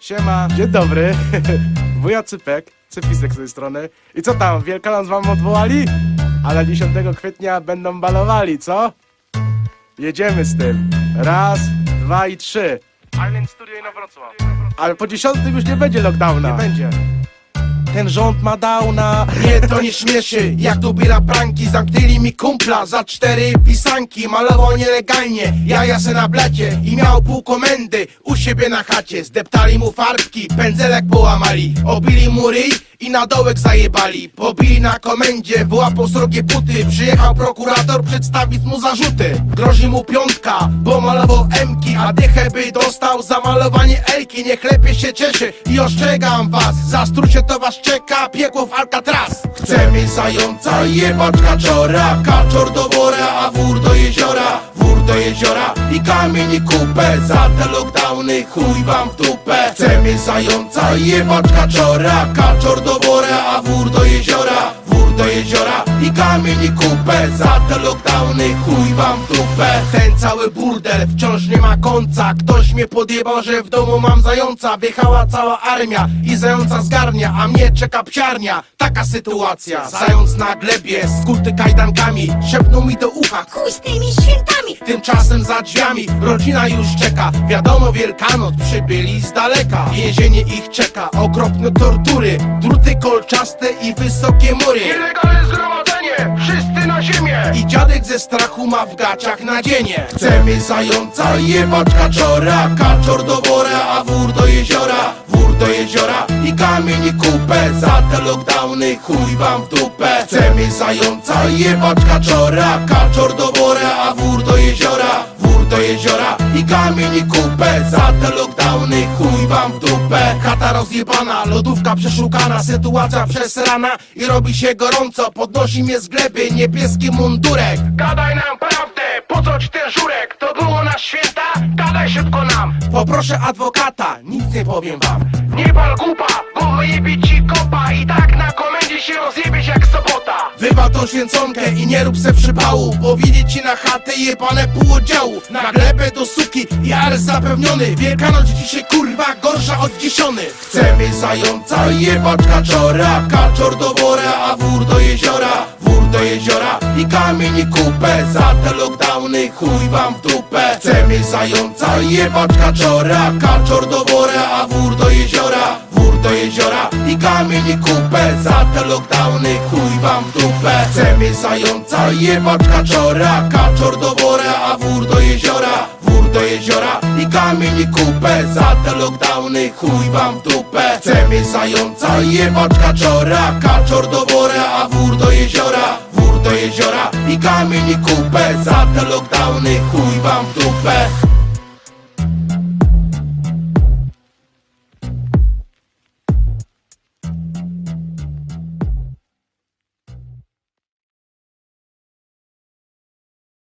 Siema. Dzień dobry. Wuja Cypek, Cypisek z tej strony. I co tam, Wielkanoc wam odwołali? Ale 10 kwietnia będą balowali, co? Jedziemy z tym. Raz, dwa i trzy. Studio na Wrocław. Ale po 10 już nie będzie lockdowna. Nie będzie. Ten rząd ma downa. Nie, to nie śmieszy, jak to biera pranki. Zamknęli mi kumpla za cztery pisanki. Malował nielegalnie, jaja se na blacie I miał pół komendy u siebie na chacie. Zdeptali mu farbki, pędzelek połamali. Obili mu ryj i na dołek zajebali. Pobili na komendzie, wyłapał srogie buty. Przyjechał prokurator przedstawić mu zarzuty. Grozi mu piątka, bo malował emki A dychę by dostał za malowanie elki Niech lepiej się cieszy i ostrzegam was. Za strucie to was czeka piekło w Alcatraz. Chcemy zająca, jebać kaczora Kaczor do wora, a wór do jeziora Wór do jeziora i kamień i kupę. Za te lockdowny chuj wam w dupę. Chcemy zająca, jebać kaczora Kaczor do wora, a wór do jeziora Wór do jeziora i kamień i kupę. Za te lockdowny chuj wam w dupę. Ten cały burdel wciąż nie ma końca. Ktoś mnie podjebał, że w domu mam zająca. Wjechała cała armia i zająca zgarnia A mnie czeka psiarnia, taka sytuacja. Zając na glebie, skuty kajdankami Szepnął mi do ucha, Chuj z tymi świętami. Tymczasem za drzwiami rodzina już czeka. Wiadomo Wielkanoc przybyli z daleka. Więzienie ich czeka, okropne tortury Druty kolczaste i wysokie mury. Nielegalne zgromadzenie, wszyscy na ziemię. I dziadek ze strachu ma w gaciach nadzienie. Chcemy zająca, jebać kaczora Kaczor do wora, a wór do jeziora Wór do jeziora i kamień i kupę. Za te lockdowny chuj wam w dupę. Chcemy zająca, jebać kaczora Kaczor do wora, a wór do jeziora Wór do jeziora i kamień i kupę. Za te lockdowny dupę Chata rozjebana, lodówka przeszukana Sytuacja przesrana i robi się gorąco Podnosi mnie z gleby niebieski mundurek Gadaj nam prawdę, po co ci ten żurek? To było na święta? Gadaj szybko nam Poproszę adwokata, nic nie powiem wam Nie pal głupa, bo wyjebie ci kopa I tak na komendzie tą święconkę i nie rób se przypału Bo widzieć ci na chatę jebane pół oddziału Na glebę do suki i areszt zapewniony. Wielkanoc dzisiaj kurwa gorsza od dziesiony. Chcemy zająca, jebać kaczora Kaczor do wora, a wór do jeziora Wór do jeziora i kamień i kupę. Za te lockdowny chuj wam w dupę. Chcemy zająca, jebać kaczora Kaczor do wora, a wór do jeziora Wór do jeziora i kamień i kupę. Za te lockdowny chuj dupę Chcemy zająca, jebać kaczora Kaczor do wora, a wór do jeziora Wór do jeziora. I kamień i kupę Za te lockdowny chuj wam w dupę. Chcemy zająca, jebać kaczora Kaczor do wora, a wór do jeziora Wór do jeziora. I kamień i kupę Za te lockdowny chuj wam w dupę